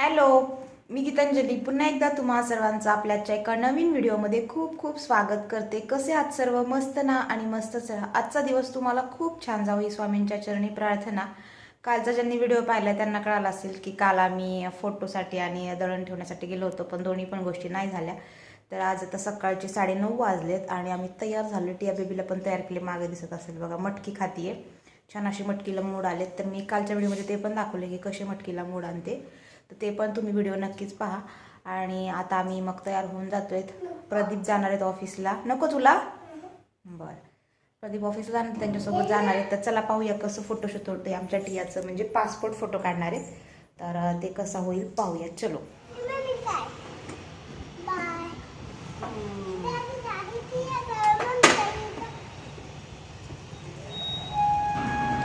Hello मी गीतांजली. पुन्हा एकदा तुम्हा सर्वांचं आपल्याच्या एका नवीन व्हिडिओमध्ये खूप खूप स्वागत करते. कसे आहात सर्व? मस्त ना? आणि मस्तच राहा आजचा दिवस तुम्हाला खूप छान जाऊ ही स्वामींच्या चरणी प्रार्थना. कालचा ज्यांनी व्हिडिओ पाहिला त्यांना कळालं असेल की काल आम्ही फोटोसाठी आणि दळण ठेवण्यासाठी गेलो होतो पण दोन्ही पण गोष्टी नाही झाल्या. तर आज आता सकाळचे साडेनऊ वाजलेत आणि आम्ही तयार झालो. टिया बेबीला पण तयार केले. मागे दिसत असेल बघा मटकी खातीये. छान अशी मटकीला मोड आलेत. तर मी कालच्या व्हिडिओमध्ये ते पण दाखवले की कसे मटकीला मोड आणते. तर ते पण तुम्ही व्हिडिओ नक्कीच पहा. आणि आता आम्ही मग तयार होऊन जातो आहेत प्रदीप जाणार आहेत ऑफिसला. नको तुला? बरं. प्रदीप ऑफिसला जाणार त्यांच्यासोबत जाणार आहेत. तर चला पाहूया कसं फोटोशूट होतं आमच्या टियाचं. म्हणजे पासपोर्ट फोटो काढणार आहेत. तर ते कसं होईल पाहूया. चलो.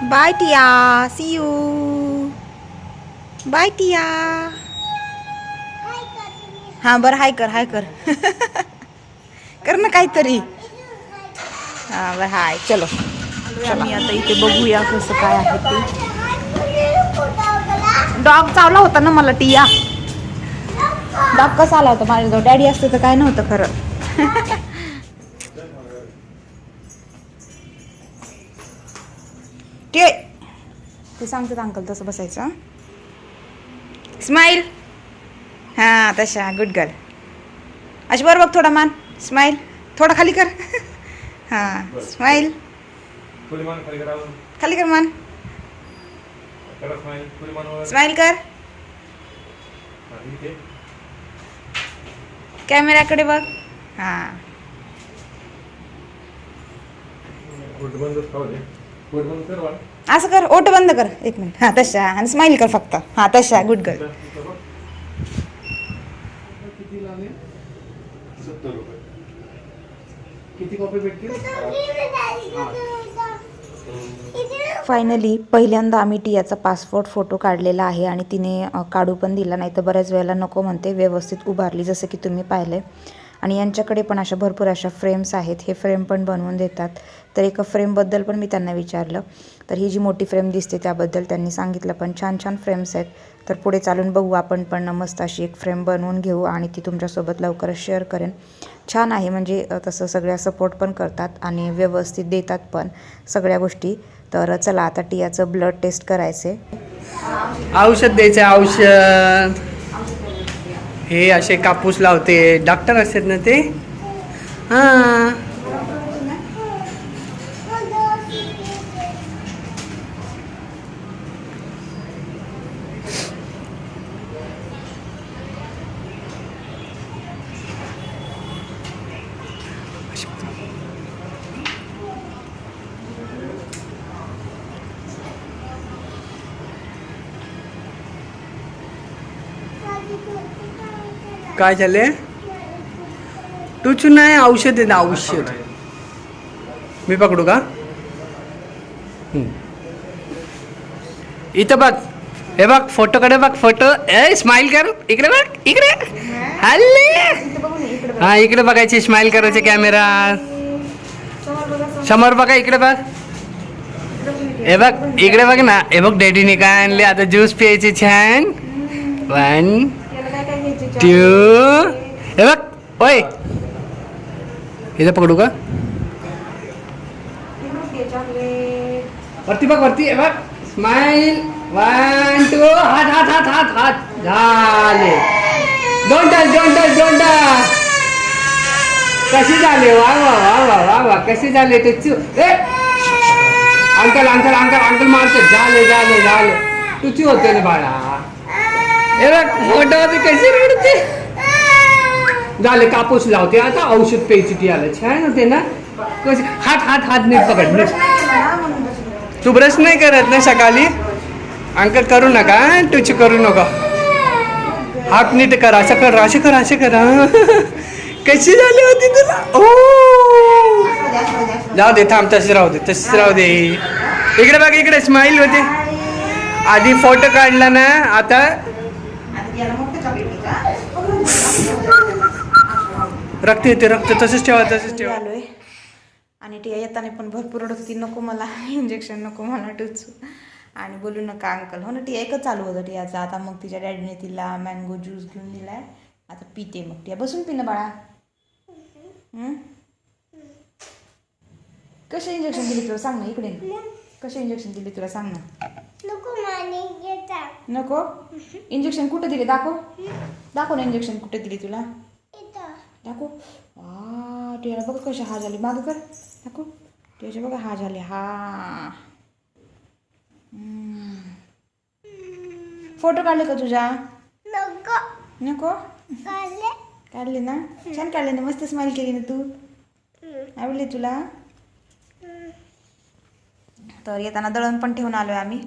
Bye Tia see you bye Tia हां बरं हाय कर हाय कर. कर ना काहीतरी. हां बरं हाय चलो. आम्ही आता इथे बघूया कसं काय आहे ते. डॉग चावला होता ना मला टिया डॉग कसा आला होता माझ्याजवळ? डॅडी असतं तर काय नव्हतं खरं. ते सांगतात अंकल तसं बसायचं स्माईल हां तशा गुड गर्ल अशी बरं बघ थोडा मान. स्माईल थोडा खाली कर. हां स्माईल खाली कर मान. स्माईल कर. हा, कॅमेऱ्याकडे बघ. हां. असं कर ओट बंद कर. एक मिनिट. हां तशा. आणि स्माईल कर फक्त. हां तशा. गुड गर्ल इथं बघ. किती लागले? सत्तर रुपये. किती कॉपी भेटतील? फायनली पहिल्यांदा आम्ही टियाचा पासपोर्ट फोटो काढलेला आहे आणि तिने काढू पण दिला. नाही तर बऱ्याच वेळेला नको म्हणते. व्यवस्थित उभारली जसं की तुम्ही पाहिले आणि यांच्याकडे पण अशा भरपूर अशा फ्रेम्स आहेत. हे फ्रेम पण बनवून देतात. तर एका फ्रेमबद्दल पण मी त्यांना विचारलं. तर ही जी मोठी फ्रेम दिसते त्याबद्दल त्यांनी सांगितलं. पण छान छान फ्रेम्स आहेत. तर पुढे चालून बघू आपण पण मस्त अशी एक फ्रेम बनवून घेऊ आणि ती तुमच्यासोबत लवकरच शेअर करेन. छान आहे म्हणजे तसं सगळ्या सपोर्ट पण करतात आणि व्यवस्थित देतात पण सगळ्या गोष्टी. तर चला आता टियाचं ब्लड टेस्ट करायचे. औषध द्यायचं औषध. हे असे कापूस लावते. डॉक्टर असतात ना ते? हां. काय झाले? टुचू नाही औषध आहे ना औषध. मी पकडू का? इथं बघ. हे बघ फोटो कडे बघ फोटो. ए स्माइल कर. इकडे बघ इकडे. हल्ले. हा इकडे बघायची स्माइल करायचे कॅमेरा समोर बघा इकडे बघ. हे बघ इकडे बघ ना. हे बघ डॅडीने काय आणले? आता ज्यूस प्यायचे छान. वन हे बघ ओय इथं पकडू का वरती बघ वरती हे बघ स्माइल वन टू हात हात हात हात हात झाले दोन तास दोन तास दोन तास कशी झाले वा वा वा वा वा वा कशी झाले ते चू ए अंकल अंकल अंकल अंकल मारते झाले झाले झाले तुची होते ना बाळा फोटोमध्ये कशी रडते? झाले कापूस लावते आता औषध प्यायची ती आलं. छान होते ना? कसे हात हात हात नीट पकड तू ब्रश नाही करत ना सकाळी? अंकल करू नका तुची करू नका. हात नीट कर असं कर असं कर असं कर. कशी झाली होती तुला? ओ! जाऊ दे थांब तशीच राहू दे तशीच राहू दे. इकडे बघ इकडे स्माईल होते. आधी फोटो काढला ना आता रक्त येते रक्त तसंच ठेवा तसंच ठेवा. आलोय. आणि टिया येताना पण भरपूर रडत. होती नको मला इंजेक्शन नको मला टुचू आणि बोलू नका अंकल हो ना टिया एकच चालू होतं टियाचं. आता मग तिच्या डॅडीने तिला मँगो ज्यूस घेऊन दिलाय. आता पिते मग टिया. बसून पिणं बाळा. हं? कसे इंजेक्शन दिले तुला? सांग ना इकडे. कसे इंजेक्शन दिले तुला? सांग ना. नको? इंजेक्शन कुठे दिले? दाखव. दाखव ना इंजेक्शन कुठे दिली तुला. दाखव. टियाला बघा कशा हा झाली. मागं कर. दाखव. टियाच्या बघा हा झाले. हा. फोटो काढले का तुझा नको. नको? काढले. ना? छान काढले ना. मस्त स्माइल केली ना तू. आवडले तुला? तर येताना दळण पण ठेवून आलो आहे आम्ही.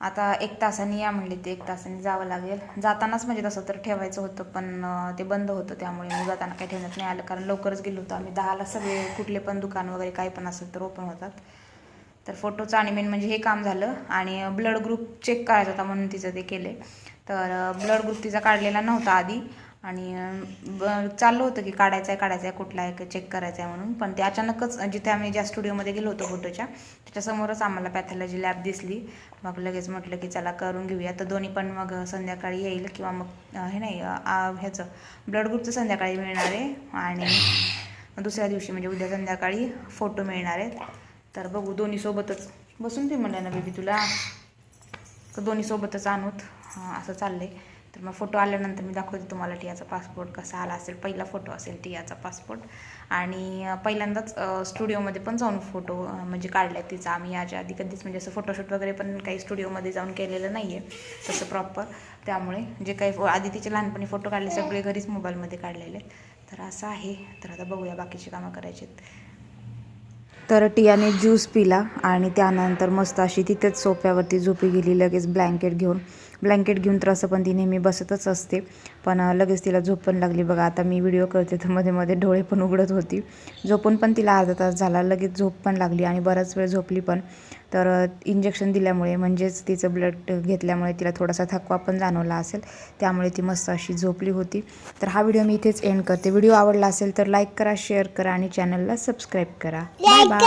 आता एक तासाने या म्हणले ते एक तासाने जावं लागेल. जातानाच म्हणजे तसं तर ठेवायचं होतं पण ते बंद होतं त्यामुळे मी जाताना काही ठेवण्यात नाही आलं. कारण लवकरच गेलो होतो आम्ही. दहाला सगळे कुठले पण दुकान वगैरे काही पण असेल तर ओपन होतात. तर फोटोचं आणि मेन म्हणजे हे काम झालं आणि ब्लड ग्रुप चेक करायचा होता म्हणून तिचं ते केले. तर ब्लड ग्रुप तिचा काढलेला नव्हता आधी. आणि ब- चाललं होतं की काढायचं आहे काढायचं आहे कुठला आहे चेक करायचं आहे म्हणून. पण ते अचानकच जिथे आम्ही ज्या स्टुडिओमध्ये गेलो होतो फोटोच्या त्याच्यासमोरच आम्हाला पॅथॉलॉजी लॅब दिसली. मग लगेच म्हटलं की चला करून घेऊया. तर दोन्ही पण मग संध्याकाळी येईल किंवा मग हे नाही ह्याचं ब्लड ग्रुपचं संध्याकाळी मिळणार आहे. आणि दुसऱ्या दिवशी म्हणजे उद्या संध्याकाळी फोटो मिळणार आहेत. तर बघू दोन्ही सोबतच. बसून ते म्हणलं ना बेबी तुला. तर दोन्ही सोबतच आणूत. असं चाललं आहे तर मग फोटो आल्यानंतर मी दाखवते तुम्हाला टियाचा पासपोर्ट कसा आला असेल. पहिला फोटो असेल टियाचा पासपोर्ट. आणि पहिल्यांदाच स्टुडिओमध्ये पण जाऊन फोटो म्हणजे काढला आहे तिचा. आम्ही याच्या आधी कधीच म्हणजे असं फोटोशूट वगैरे पण काही स्टुडिओमध्ये जाऊन केलेलं नाही आहे तसं प्रॉपर त्यामुळे जे काही फो- आधी तिचे लहानपणी फोटो काढले सगळे घरीच मोबाईलमध्ये काढलेले आहेत. तर असं आहे. तर आता बघूया बाकीची कामं करायची आहेत. तर टियाने ज्यूस पिला आणि त्यानंतर मस्त अशी तिथेच सोप्यावरती झोपी गेली लगेच ब्लँकेट घेऊन. ब्लँकेट घेऊन तर असं पण ती नेहमी बसतच असते. पण लगेच तिला झोप पण लागली बघा. आता मी व्हिडिओ करते तर मध्ये मध्ये डोळे पण उघडत होती. झोपून पण तिला अर्धा तास झाला. लगेच झोप पण लागली आणि बराच वेळ झोपली पण. तर इंजेक्शन दिल्यामुळे म्हणजेच तिचं ब्लड घेतल्यामुळे तिला थोडासा थकवा पण जाणवला असेल. त्यामुळे ती मस्त अशी झोपली होती. तर हा व्हिडिओ मी इथेच एंड करते. व्हिडिओ आवडला असेल तर लाईक करा शेअर करा आणि चॅनलला सबस्क्राईब करा. Bye like bye